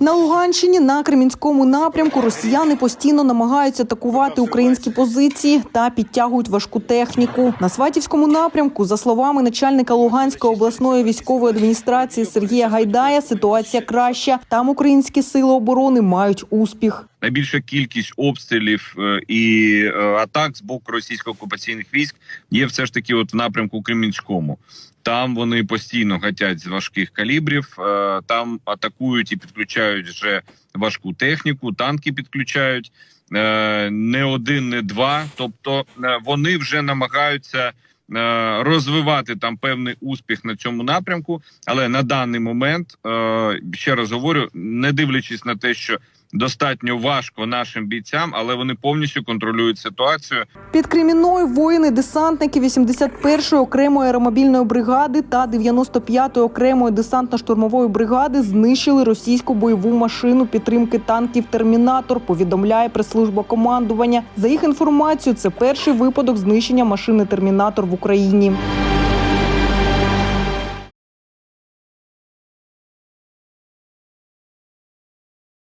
На Луганщині на Кремінському напрямку росіяни постійно намагаються атакувати українські позиції та підтягують важку техніку. На Сватівському напрямку, за словами начальника Луганської обласної військової адміністрації Сергія Гайдая, ситуація краща. Там українські сили оборони мають успіх. Найбільша кількість обстрілів е, і е, атак з боку російсько-окупаційних військ є все ж таки от в напрямку Кремінському. Там вони постійно гатять з важких калібрів, е, там атакують і підключають вже важку техніку, танки підключають не один, не два. Тобто вони вже намагаються. Розвивати там певний успіх на цьому напрямку, але на даний момент ще раз говорю, не дивлячись на те, що достатньо важко нашим бійцям, але вони повністю контролюють ситуацію. Під Кремінною воїни, десантники 81-ї окремої аеромобільної бригади та 95-ї окремої десантно-штурмової бригади знищили російську бойову машину підтримки танків Термінатор. Повідомляє прес-служба командування. За їх інформацією, це перший випадок знищення машини Термінатор в Україні.